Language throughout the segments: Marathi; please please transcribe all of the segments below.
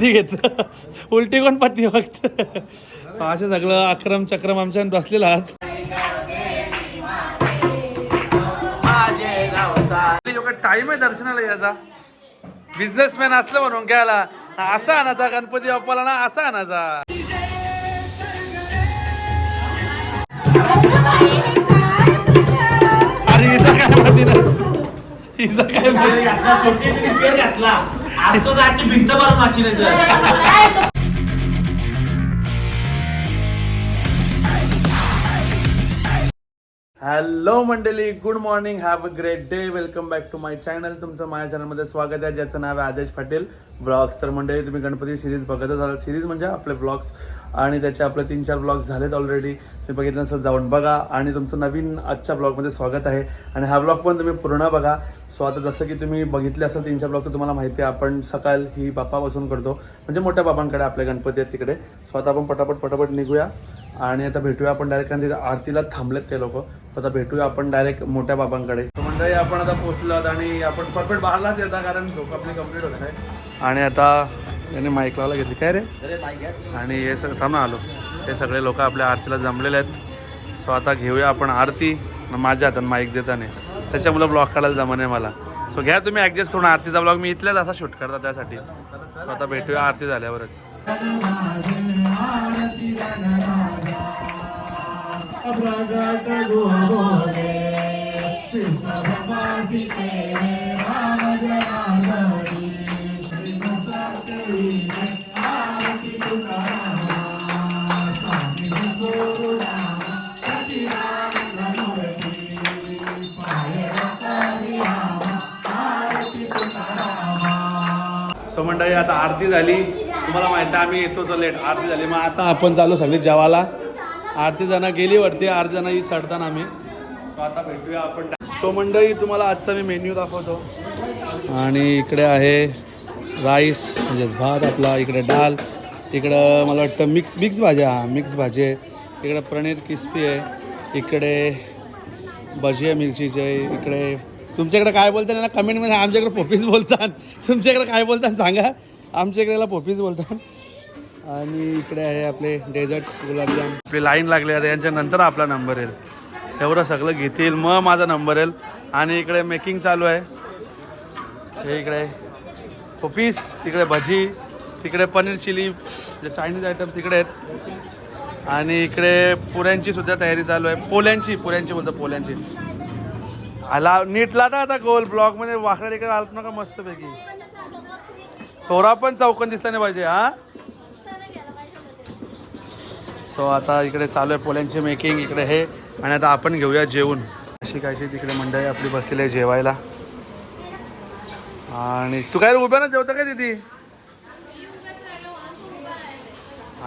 पत्ती घेत. उलटी कोण पत्ती बघत असे सगळं अक्रम चक्रम आमच्या बसलेला आहात. टाइम आहे दर्शनाला याचा बिझनेसमॅन असलं म्हणून घ्यायला. असा आणायचा गणपती बाप्पाला ना असा आणायचा. अरे हिचा काय मदीनच हिचा काय मदीनच? हॅलो मंडळी good morning have a great day welcome back to my channel. तुमचं माझ्या चॅनलमध्ये स्वागत आहे ज्याचं नाव आहे आदेश पाटील ब्लॉग्स. तर मंडळी तुम्ही गणपती सिरीज बघतच आहात. सिरीज म्हणजे आपले ब्लॉग्स आणि त्याचे आपले तीन चार ब्लॉग्स झालेत ऑलरेडी तुम्ही बघितलं नसेल जाऊन बघा. आणि तुमचं नवीन आजच्या ब्लॉगमध्ये स्वागत आहे. आणि हा ब्लॉग पण तुम्ही पूर्ण बघा. सो आता जसं की तुम्ही बघितले असेल तीन चार ब्लॉग तर तुम्हाला माहिती आहे आपण सकाळ ही बाप्पापासून करतो. म्हणजे मोठ्या बाबांकडे आपले गणपती आहेत तिकडे. सो आता आपण पटापट पटापट निघूया. आणि आता भेटूया आपण डायरेक्ट कारण तिथे आरतीला थांबलेत ते लोक. आता भेटूया आपण डायरेक्ट मोठ्या बाबांकडे. मंडळी आपण आता पोहोचलो आणि आपण परफेक्ट बाहेरलाच येतात कारण झोप आपली कंप्लीट होत आहे आणि आता याने माईक लावला घेतली. काय रे? आणि हे सगळं थांब आलो. हे सगळे लोक आपल्या आरतीला जमलेले आहेत. सो आता घेऊया आपण आरती. माझ्या हातात माईक देताना. त्याच्यामुळं ब्लॉग काढायला जमाने मला. सो घ्या तुम्ही ॲडजस्ट करून आरतीचा ब्लॉग मी इथल्याच असा शूट करता त्यासाठी. सो आता भेटूया आरती झाल्यावरच. सो मंडळी आता आरती झाली. तुम्हाला माहिती आहे आम्ही येतो तर लेट आरती झाली. मग आता आपण चालू सगळे जेवायला. आरती जण गेली वरती आरती जण ही चढताना आम्ही. सो आता भेटूया आपण. तो मंडळी तुम्हाला आजचा मी मेन्यू दाखवतो. आणि इकडे आहे राईस म्हणजेच भात आपला इकडे डाल. इकडं मला वाटतं मिक्स मिक्स भाज्या. हां मिक्स भाजी आहे. इकडं पनीर क्रिस्पी आहे. इकडे भजी आहे. मिरचीचे इकडे तुमच्याकडे काय बोलतात ना कमेंटमध्ये आमच्याकडे पोपीस बोलतात. तुमच्याकडे काय बोलतात सांगा. आमच्या पोपीस बोलतात. आणि इकडे आहे आपले डेझर्ट गुलाबजाम. आपली लाईन लागली आहे यांच्या नंतर आपला नंबर येईल. एवढं सगळं घेतील मग माझा नंबर येईल. आणि इकडे मेकिंग चालू आहे. हे इकडे पोपीस तिकडे भजी तिकडे पनीर चिली जे चायनीज आयटम तिकडे आहेत. आणि इकडे पुऱ्यांची सुद्धा तयारी चालू आहे. पोल्यांची पुऱ्यांची बोलतो पोल्यांची. आला नीट लाटा आता गोल ब्लॉकमध्ये वाकड्या तिकडे आलत नका मस्तपैकी. थोडा पण चौकन दिसला नाही पाहिजे हा? सो आता इकडे चालू आहे पोल्यांची मेकिंग इकडे हे. आणि आता आपण घेऊया जेवण अशी कायची तिकडे मंडळी आपली बसलेली आहे जेवायला. आणि तू काय उभ्या ना जेवता काय तिथे?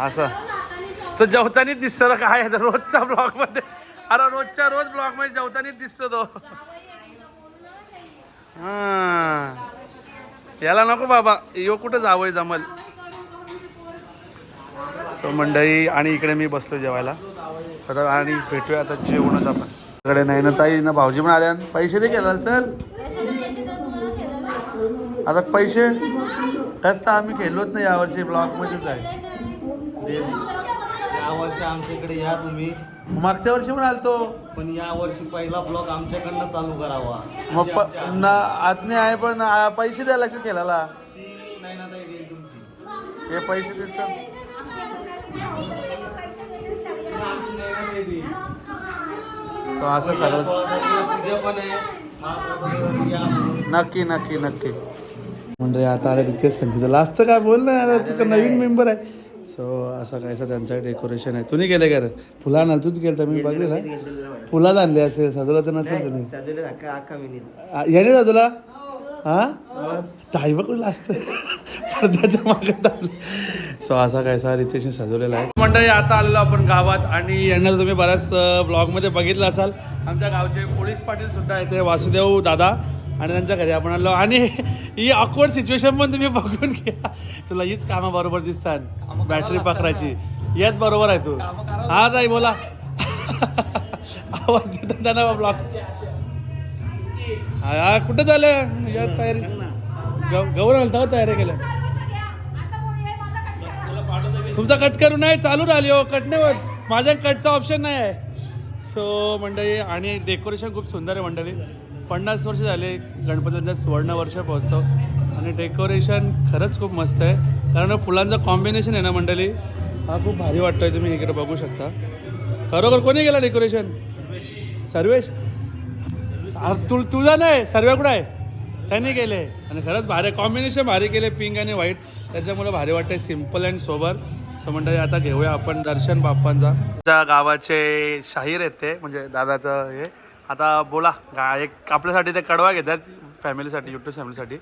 असं. तर जेवतानीच दिसतं काय रोजच्या ब्लॉगमध्ये. अरे रोजच्या रोज ब्लॉगमध्ये जेवतानीच दिसतो तो. हा. याला नको बाबा यो कुठं जावंय जमल. सो मंडळी आणि इकडे मी बसलो जेवायला. आता आणि भेटूया आता जेवणच आपण. इकडे नाही ना ताई ना भाऊजी पण आल्या पैसे दे केला चल. आता पैसे? कसं आम्ही खेळलोच नाही यावर्षी ब्लॉकमध्येच आहे. यावर्षी आमच्या इकडे या तुम्ही. मागच्या वर्षी पण आलतो. पण या वर्षी पहिला ब्लॉग आमच्याकडनं चालू करावा. मग प- ना आज्ञा आहे पण आ, पैसे द्यायला लागतील खेळायला ती नाही ना ताई देईल तुमची. हे पैसे ताई देईल. So असं सगळं. सोळा तारखेला पूजा पण आहे. महाप्रसाद या म्हणून. नक्की नक्की नक्की. म्हणजे आता आलं तिथे संचित. लास्ट काय बोल ना यार नवीन मेंबर आहे. सो असं काय असं त्यांचं डेकोरेशन आहे. तुम्ही केलं का फुला आणाल तूच केलं तर मी बघले ना फुलाच आणले असेल सजवलं तर नसेल तुम्ही. आ, याने सजवला हा. ताई बघ लास्ट पडद्याच्या मागत सो असा कायसा रितेशने सजवलेला आहे. मंडळी आता आलेलो आपण गावात आणि यांना तुम्ही बऱ्याच ब्लॉगमध्ये बघितलं असाल. आमच्या गावचे पोलीस पाटील सुद्धा आहेत ते वासुदेव दादा. आणि त्यांच्या घरी आपण आलो. आणि ही ऑकवर्ड सिच्युएशन पण तुम्ही बघून घ्या. तुला हीच कामं बरोबर दिसतात. बॅटरी पकडायची. याच बरोबर आहे तू. हा ताई बोला. आवाज देतात त्यांना ब्लॉक हा कुठं झालं या तयारी. गौ- गौरव आलता हो तयारी केलं तुमचा कट करू नाही चालू राहिली हो कट नाही होत. माझ्या कटचा ऑप्शन नाही आहे. सो मंडळी आणि डेकोरेशन खूप सुंदर आहे मंडळी. पन्नास वर्ष झाले गणपतींचा सुवर्ण वर्ष पोहोचतो. आणि डेकोरेशन खरंच खूप मस्त आहे. कारण फुलांचं कॉम्बिनेशन आहे ना मंडळी? हा खूप भारी वाटतोय तुम्ही इकडे बघू शकता. खरोखर कोणी केलं डेकोरेशन सर्वेश. तू तु तुझा नाही सर्वे कुठं आहे? त्यांनी केले. आणि खरंच भारी कॉम्बिनेशन भारी केले पिंक आणि व्हाईट त्याच्यामुळे भारी वाटते सिंपल अँड सोबर सो मंडळी आता घेऊया आपण दर्शन बाप्पांचा. त्या गावाचे शाहीर आहेत ते म्हणजे दादाचं हे. आता बोला गा एक आपल्यासाठी ते कडवा घेतात फॅमिलीसाठी युट्यूब फॅमिलीसाठी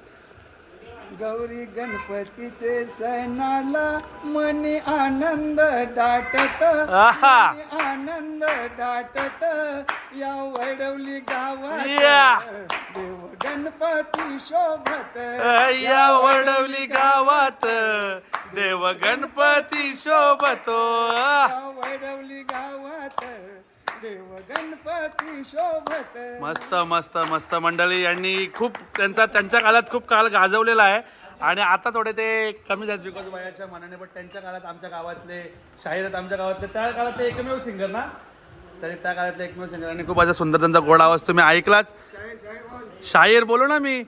गौरी गणपतीचे सणाला मनी आनंद दाटत. मनी आनंद दाटत या वडवली गावात. देव गणपती शोभत या वडवली गावात देव गणपती शोभतो या वडवली गावात देव गणपती शोभत. मस्त मस्त मस्त. मंडळी यांनी खूप त्यांचा त्यांच्या काळात खूप काळ गाजवलेला आहे. आणि आता थोडे ते कमी झाले बिकॉज वयाच्या मनाने पण त्यांच्या काळात आमच्या गावातले शाहीर आहेत आमच्या गावातले त्या काळात ते एकमेव सिंगर ना? तरी त्या काळातले एकमेव सिंगर आणि खूप असा सुंदर त्यांचा गोड आवाज तुम्ही ऐकलाच. शाहीर बोलू ना मी.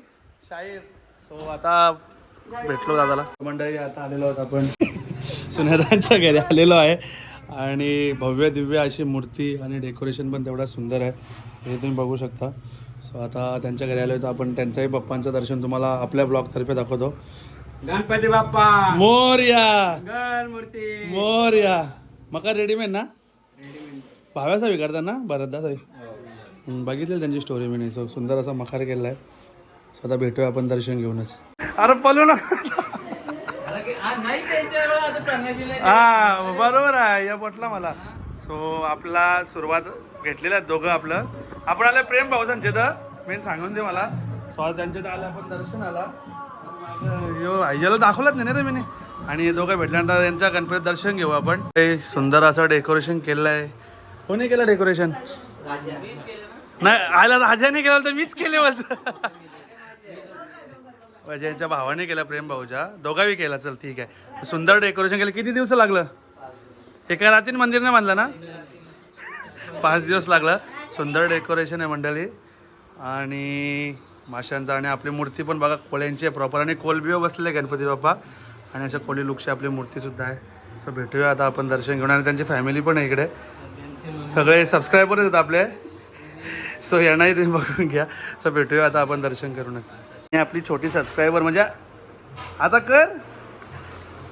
शाहीर. सो आता भेटलो दादाला. मंडळी आता आलेलो आहोत आपण. सुनेदांच्या घरी आलेलो आहे. आणि भव्य दिव्य अशी मूर्ती आणि डेकोरेशन पण तेवढा सुंदर आहे. हे तुम्ही बघू शकता. सो आता त्यांच्या घरी आलो तर आपण त्यांच्याही पप्पांचं दर्शन तुम्हाला आपल्या ब्लॉगतर्फे दाखवतो. गणपती बाप्पा! मोरया! गण मूर्ती! मोरया! मका रेडीमेड ना? भाव्याचा विकारता ना? साई बघितलं त्यांची स्टोरी मी नाही. सो सुंदर असा मखार केलेला आहे. स्वतः भेटूया आपण दर्शन घेऊनच. अरे पलू ना हा बरोबर आहे. या पटलं मला. सो आपला सुरुवात घेतलेला दोघं आपलं. आपण आलं प्रेम भाऊ त्यांचे तर मेन सांगून दे मला. सो आज त्यांच्या इथं आलं आपण दर्शन आला. यो याला दाखवलंच नाही ना रे मी आणि हे दोघं भेटल्यानंतर त्यांच्या गणपती दर्शन घेऊ आपण. हे सुंदर असं डेकोरेशन केलेलं आहे कोणी केलं डेकोरेशन नाही आयला राजाने केलं तर मीच केले होतं. म्हणजे यांच्या भावाने केला प्रेम भाऊच्या दोघावी केला. चल ठीक आहे. सुंदर डेकोरेशन केलं. किती दिवस लागलं? एका रात्री नाही बांधलं ना? पाच दिवस लागलं. सुंदर डेकोरेशन आहे मंडळी. आणि माशांचा आणि आपली मूर्ती पण बघा कोळ्यांची आहे प्रॉपर आणि कोलबिओ बसले गणपती बाप्पा. आणि अशा कोळी लुकची आपली मूर्तीसुद्धा आहे. सो भेटूया आता आपण दर्शन घेऊन. आणि त्यांची फॅमिली पण आहे इकडे. सगळे सबस्क्रायबर आहेत आपले. सो यांनाही तुम्ही बघून घ्या. सो भेटूया आता आपण दर्शन करूनच. आपली छोटी सबस्क्रायबर म्हणजे आता कर.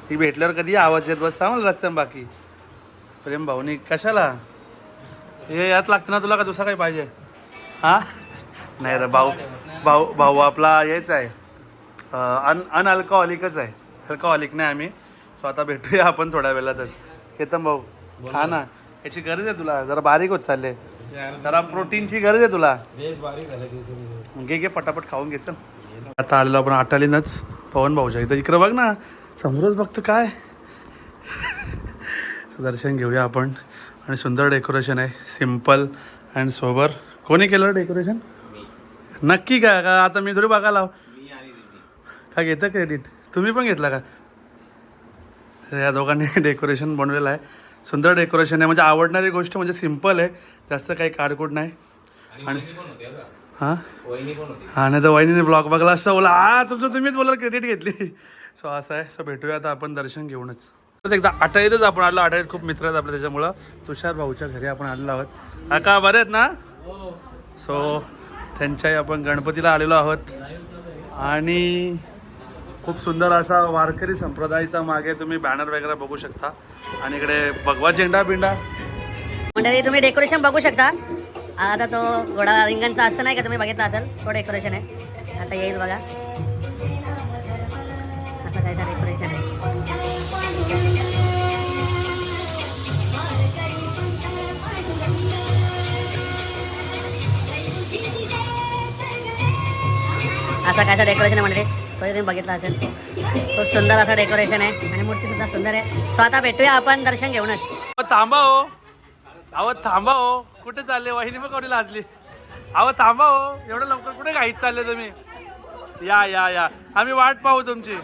ही भेटल्यावर कधी आवाज येत बस सांग रस्त्यान बाकी. प्रेम भाऊनी कशाला? हे यात लागतं ना तुला का दुसरा काही पाहिजे? हां? नाही रे भाऊ भाऊ भाऊ आपला हेच आहे. अन अनअल्कोहॉलिकच आहे. अल्कोहॉलिक नाही आम्ही. सो आता भेटूया आपण थोड्या वेळातच. केतन भाऊ खा ना. याची गरज आहे तुला? जरा बारीक होत चालले. जरा प्रोटीनची गरज आहे तुला. घे घे पटापट खाऊन घे चल. आता आलेलो आपण आटालीनच. पवन भाऊच्या. इथं इकडं बघ ना. समोरच बघतो काय? दर्शन घेऊया आपण. आणि सुंदर डेकोरेशन आहे. Simple and sober. कोणी केलं डेकोरेशन? नक्की का? का आता मी थोडी बघायला लाव. का घेतं क्रेडिट तुम्ही पण घेतला का? या दोघांनी डेकोरेशन बनवलेलं आहे. सुंदर डेकोरेशन आहे. म्हणजे आवडणारी गोष्ट म्हणजे सिंपल आहे. जास्त काही काडकूड नाही. आणि हां? हा नाही तर वहिनीने ब्लॉग बघला असता बोला. हा तुमचं तुम्हीच बोला क्रेडिट घेतली. सो असं आहे. सो भेटूया आता आपण दर्शन घेऊनच. परत एकदा आटाईतच आपण आलो. आटाईत खूप मित्र आहेत आपले त्याच्यामुळं. तुषार भाऊच्या घरी आपण आलेलो आहोत. काका बरे आहेत ना? सो त्यांच्याही आपण गणपतीला आलेलो आहोत. आणि खूप सुंदर असा वारकरी संप्रदायाचा मागे तुम्ही बॅनर वगैरे बघू शकता. आणि इकडे भगवा झेंडा बिंडा. मंडळी तुम्ही डेकोरेशन बघू शकता. आता तो घोडा रिंगणचा असं नाही का तुम्ही बघितला असेल? थोडं डेकोरेशन आहे. आता येईल बघा. असं कायचं डेकोरेशन आहे. सकाळचं डेकोरेशन आहे म्हणजे तो तुम्ही बघितला असेल. खूप सुंदर असं डेकोरेशन आहे. आणि मूर्ती सुद्धा सुंदर आहे. स्वतः भेटूया आपण दर्शन घेऊनच. थांबा हो. अहो थांबा हो. कुठे चालले? वाहिनी मग कवडी लाजली? अहो थांबा हो. एवढं लवकर कुठे घाईत चालले तुम्ही? या या या. आम्ही वाट पाहू तुमची.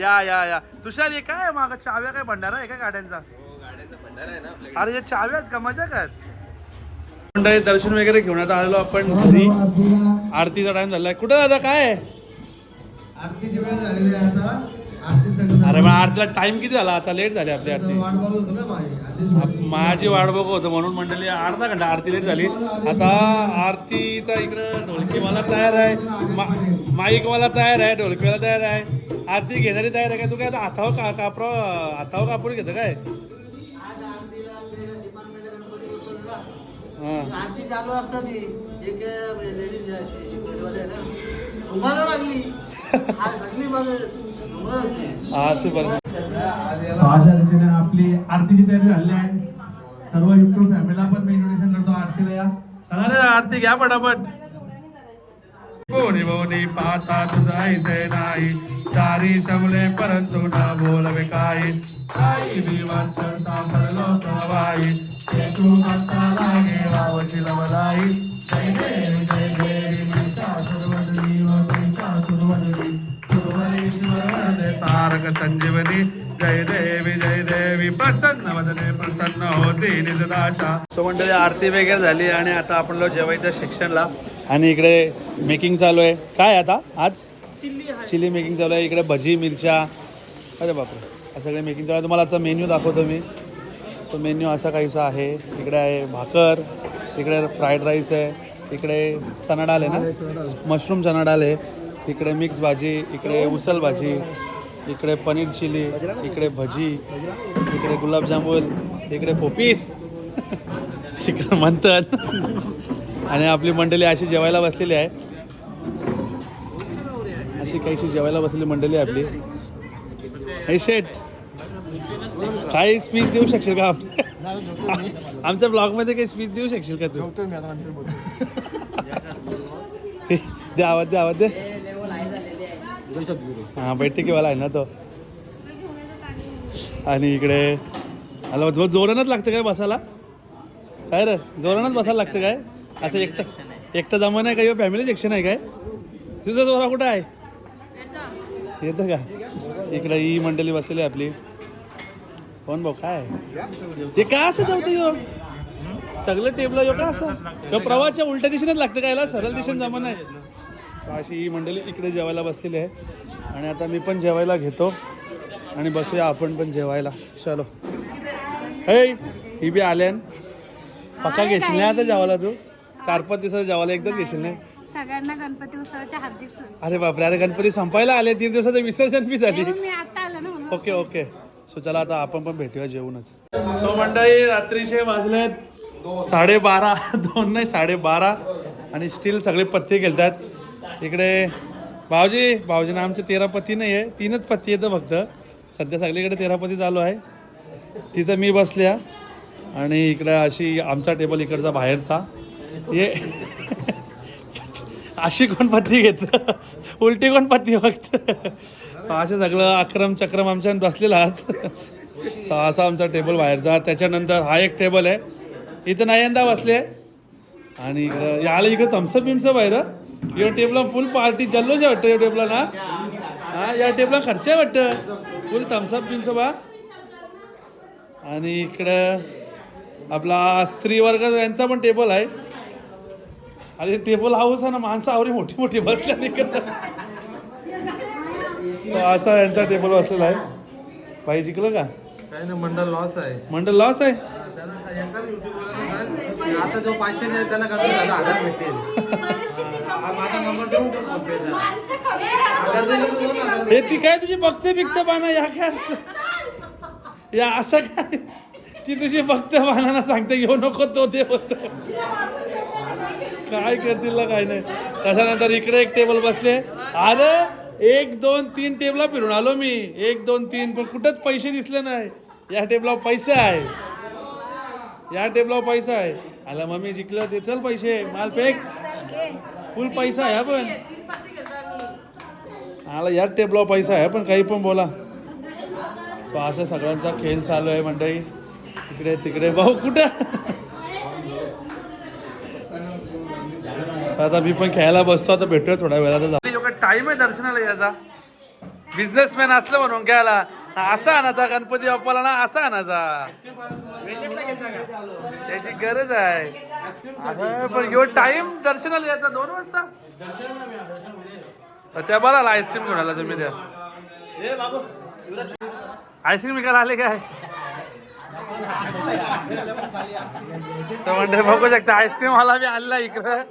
या या या. तुषार हे काय माग? चाव्या काय भंडारा आहे का गाड्यांचा? अरे हे चाव्या आहेत का? मजा काय? मंडळी दर्शन वगैरे घेऊन आता आलेलो आपण घरी. आरतीचा टाइम झालाय. कुठं दादा? काय आरतीची वेळ झालेली आहे आता. अरे मग आरतीला टाइम किती झाला? आता लेट झाली आपली आरती. माझी वाट बघत होतो म्हणून मंडळी अर्धा घंटा आरती लेट झाली. आता आरतीचा इकडं ढोलकीवाला तयार आहे. मा- माईकवाला तयार आहे ढोलकीवाला तयार आहे. आरती घेणारी तयार आहे काय? तू काय आता हातावर का कापरा हातावर कापूर घेतं काय? हां. आरती चालू असताना एक लेडीज शिकवलेवाले आहे ना तुम्हाला लागली. आज लागली बघत मग असं बरं. So, अशा रीतीने आपली आरतीची तयारी झालेली आहे. सर्व युट्यूब फॅमिलीला पण मी इंट्रोडक्शन करतो आरतीला या. चला रे आरती घ्या पटापट. कोणी बोनी पाहता तुझा इथे नाही. चारी शमले परंतु न बोलवे काही. काही विमान चढता पडलो सवाई तू माता लागे वावशी लवलाई जय देवी जय देवी महिषासुरवदनी सुरवरेश्वरवदे तारक संजीवनी। जय देवी जय देवी। प्रसन्न वदने प्रसन्न होती निजदाशा सो मंडळी आरती वगैरे झाली आणि आता आपण लोक जेवायच्या सेक्शनला. आणि इकडे मेकिंग चालू आहे. काय आता? आज? चिली मेकिंग चालू आहे. इकडे भजी मिरच्या. अरे बापरे. सगळे मेकिंग चालू आहे. तुम्हाला आजचा मेन्यू दाखवतो मी. सो मेन्यू असा काहीसा आहे. इकडे आहे भाकर इकडे फ्राईड राईस आहे इकडे चना डाळ आहे ना? मशरूम चना डाळ आहे. इकडे मिक्स भाजी इकडे उसल भाजी. इकडे पनीर चिली इकडे भजी इकडे गुलाबजामुन इकडे पोपीस. इकडे म्हणतात आणि आपली मंडळी अशी जेवायला बसलेली आहे. अशी काहीशी जेवायला बसलेली मंडळी आहे आपली. हे शेट. काही स्पीच देऊ शकशील का आमच्या ब्लॉगमध्ये काही स्पीच देऊ शकशील का तू? दे आवाज दे आवाज दे. हां बैठकीवाला आहे ना तो. आणि इकडे आला जोरानच लागतं काय बसायला? काय रे? जोरानच बसायला लागतं काय? असं एकटं एकटं जमा नाही का? फॅमिली सेक्शन आहे काय? तुझा जोरा कुठं आहे? येतं का? इकडे ही मंडळी बसलेली आहे आपली. कोण भाऊ काय? ते काय असं जेवतं यो? सगळं टेबल यो का असं? प्रवाहाच्या उलट्या दिशेनेच लागतं काय याला? सरळ दिशेने जमा नाही अशी ही मंडळी इकडे जेवायला बसलेली आहे. आणि आता मी पण जेवायला घेतो. आणि बसूया आपण पण जेवायला. चलो. हे ही बी आल्यान पक्का घेशील नाही आता जेवायला तू? चार पाच दिवसात जेवायला एकदाच घेशील नाही सगळ्यांना गणपती उत्सवाच्या हार्दिक शुभेच्छा. अरे बापरे अरे गणपती संपायला आले तीन दिवसाचं विसर्जन बी झाली. मी आता आलो ना म्हणून. ओके ओके सो चला आता आपण पण भेटूया जेवूनच. सो मंडळी रात्रीचे वाजलेत साडेबारा दोन नाही साडेबारा. आणि स्टील सगळे पत्ते खेळतात इकडे भाऊजी भाऊजीनं आमचे तेरा पती नाही आहे तीनच पत्ती येतं फक्त. सध्या सगळीकडे तेरा पती चालू आहे. तिथं मी बसल्या आणि इकडं अशी आमचा टेबल इकडचा बाहेरचा. ये. अशी कोण पत्ती घेतं? उलटी कोण पत्ती फक्त? असे सगळं अक्रम चक्रम आमच्या बसलेला आहात. सहासा असा आमचा टेबल बाहेरचा. त्याच्यानंतर हा एक टेबल आहे. इथं यंदा बसले. आणि इकडं याला इकडं थम्सअप बिमसअप आहे रं. या टेबला फुल पार्टी जल्लोष आहे वाटतं या टेबला ना? हा या टेबला खर्च आहे वाटतं. फुल थम्सअप बिमसअप हा? आणि इकडं आपला स्त्री वर्ग यांचा पण टेबल आहे. अरे टेबल हाऊस आहे ना माणसं आवरी मोठी मोठी बसल्या तिकडं. असा यांचा टेबल बसलेला आहे. भाई जिंकलं का? काही ना मंडळ लॉस आहे. मंडळ लॉस आहे? आता जो पाचशे नाही त्याला कमी झालं हजार भेटेल. हे ती काय तुझी बघते बिकते बाना या काय असत या असं काय? ती तुझी बघते बाणाला सांगते घेऊ नको तो ते होत काय करतील काय नाही. त्याच्यानंतर इकडे एक टेबल बसले. अरे एक दोन तीन टेबला फिरून आलो मी. एक दोन तीन पण कुठंच पैसे दिसले नाही. या टेबलावर पैसे आहे. या टेबलावर पैसा आहे. आला मम्मी जिंकलं ते चल पैसे. माल फेक. फुल पैसा आहे हा पण. मला याच टेबलावर पैसा आहे पण काही पण बोला. सो असा सगळ्यांचा खेळ चालू आहे मंडळी. इकडे तिकडे. भाऊ कुठं? आता मी पण खेळायला बसतो आता भेटूया थोड्या वेळात. टाइम आहे दर्शनाला याचा बिझनेसमॅन असलं म्हणून घ्यायला असा आणायचा गणपती बाप्पाला ना असा आणायचा त्याची गरज आहे पण एवढं टाइम दर्शनाला यायचा दोन वाजता त्या बरं आईस्क्रीम घेऊन आला तुम्ही त्या आईस्क्रीम विकायला आले काय तर म्हणते बघू शकता आईस्क्रीम वाला मी आणला इकडं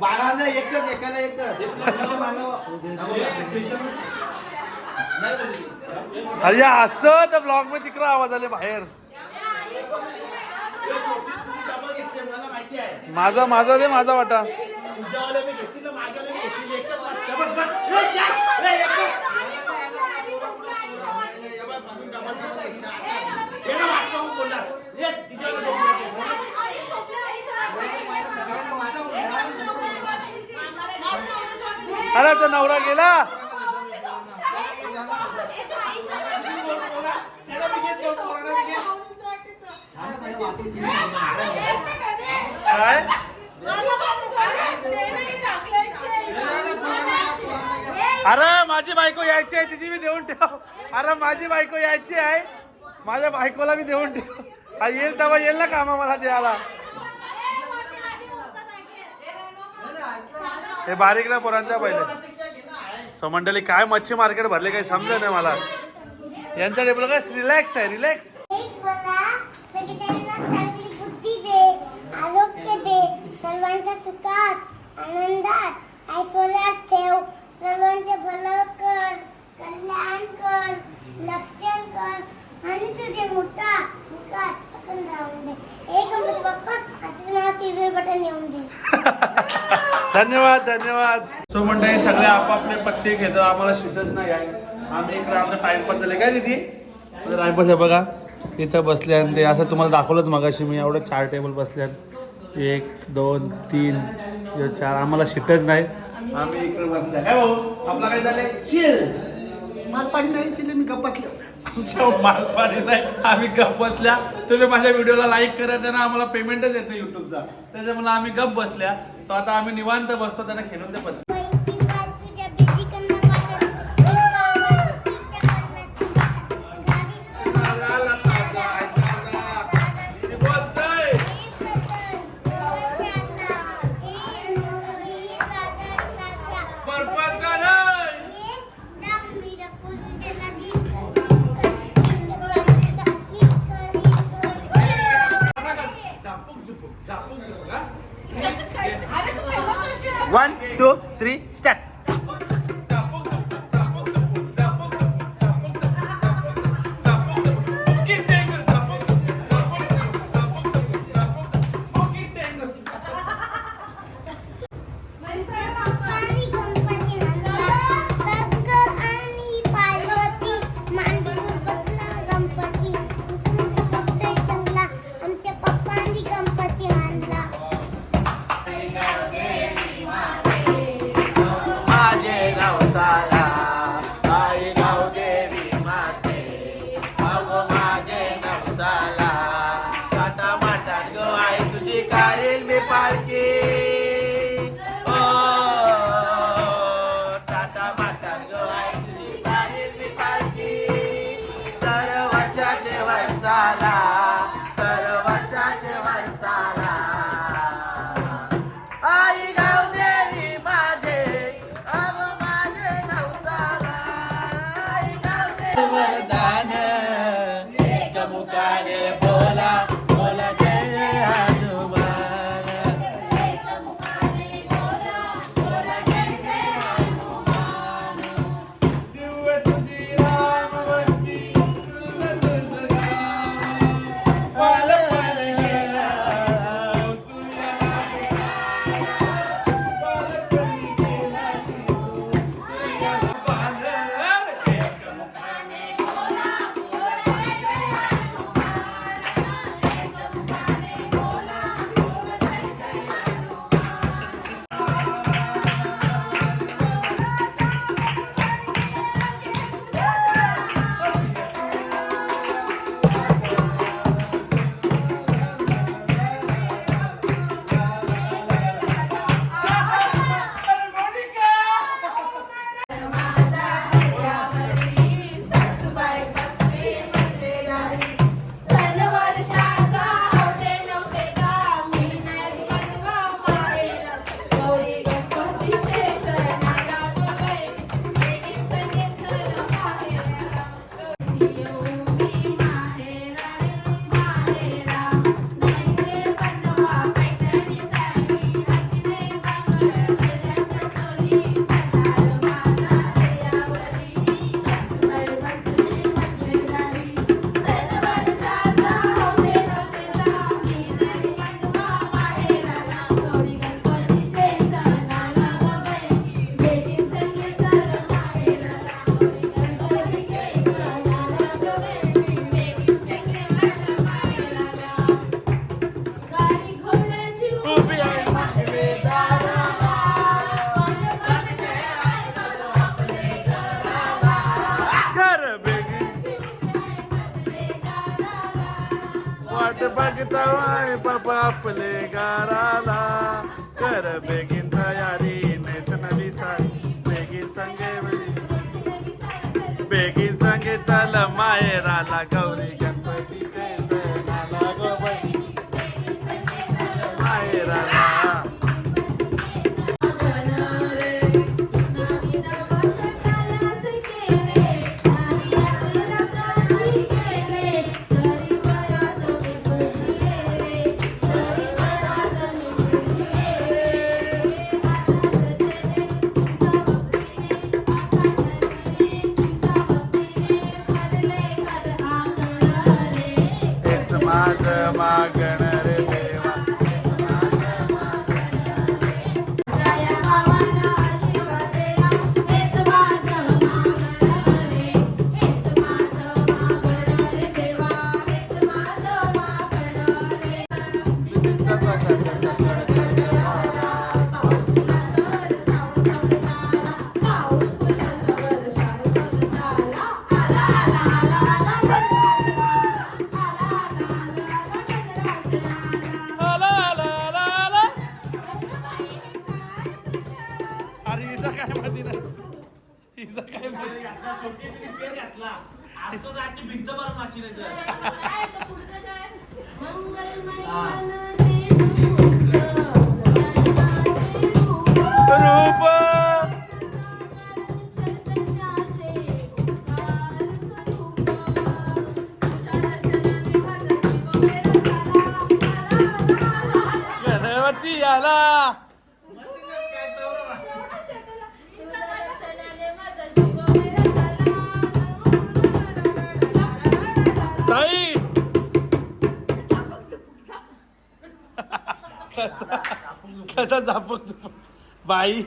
बाळांना एकच एकाला एकच. अरे असं तर ब्लॉगमध्ये तिकडं आवाज आले बाहेर. माझा माझा दे माझा वाटा. अरे तो नवरा गेला. काय? अरे माझी बायको यायची आहे तिची मी देऊन ठेव. अरे माझी बायको यायची आहे माझ्या बायकोला मी देऊन ठेव. येईल तेव्हा येईल ना कामा मला द्यायला हे बारीकला पोरांचा पहिले. सो मंडळी काय मच्छी मार्केट भरले काही समजा नाही मला. यांचा टेबल काय? रिलॅक्स आहे रिलॅक्स एक मला सगळ्यांना चांगली बुद्धी दे आरोग्य दे सर्वांच्या सुखात आनंदात ऐश्वर्यात ठेव सर्वांचे भलं कर कल्याण कर लक्षण कर आणि तुझे मोठा मुखात आपण राहून दे हे गणपती बाप्पा आता मला सिल्वर बटन येऊन दे धन्यवाद. सो मंडळी सगळे आपापले पत्ते घेतात. आम्हाला शिकच नाही आहे. आम्ही इकडे आमचा टाइमपास झाले काय दिदी? टाइमपास आहे बघा. इथं बसले आणि ते. असं तुम्हाला दाखवलंच मगाशी मी. एवढं चार टेबल बसल्यात एक दोन तीन चार. आम्हाला शिटच नाही. आम्ही इकडे बसल्या काय भाऊ? आपला काय झालंय? चिल माल पाणी नाही तिथे मी गप्पातलं आमच्या मालपाणी नाही. आम्ही गप बसल्या. तुम्ही माझ्या व्हिडिओला लाईक करत त्यांना आम्हाला पेमेंटच येतं युट्यूबचा त्याच्यामुळे आम्ही गप बसल्या. सो आता आम्ही निवांत बसतो त्यांना खेळून ते पत्ते. माहेराला गौरी झाला. ताई. कसा कसा झापक बाई.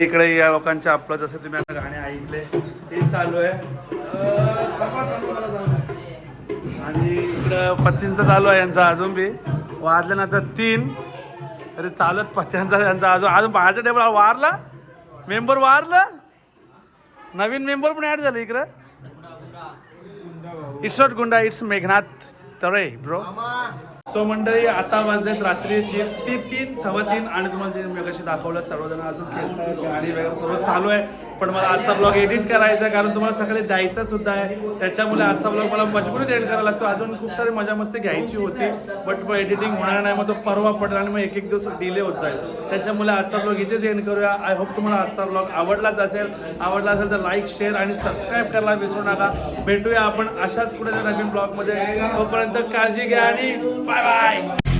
इकडे या लोकांच्या आपलं जसं तुम्ही आता गाणे ऐकले ते चालू आहे. आणि इकडं पतींचं चालू आहे यांचा अजून बी. वाजल्यानंतर तीन. तरी चालत पत्त्यांचा यांचा अजून अजून बाहेरच्या टेबल वारला. मेंबर वारला. नवीन मेंबर पण ऍड झालं इकडं. इट्स नॉट गुंडा it's Meghnath Tale bro so मंडळी आता वाजलेत रात्रीचे ती तीन सव्वा तीन आणि तुम्हाला जे मी कशी दाखवलं सर्वजण अजून खेळतायत गाणी वगैरे सर्व चालू आहे. पण मला आजचा ब्लॉग एडिट करायचा आहे कारण तुम्हाला सकाळी द्यायचा सुद्धा आहे. त्याच्यामुळे आजचा ब्लॉग मला मजबूरीत एडिट करावा लागतो. अजून खूप सारी मजा मस्ती घ्यायची होती बट मग एडिटिंग होणार नाही मग तो परवा पडला आणि मग एक एक दिवस डिले होत जाईल. त्याच्यामुळे आजचा ब्लॉग इथेच एंड करूया. आय होप तुम्हाला आजचा ब्लॉग आवडलाच असेल. आवडला असेल तर लाईक शेअर आणि सबस्क्राईब करायला विसरू नका. भेटूया आपण अशाच कुठे नवीन ब्लॉगमध्ये तोपर्यंत काळजी घ्या आणि बाय बाय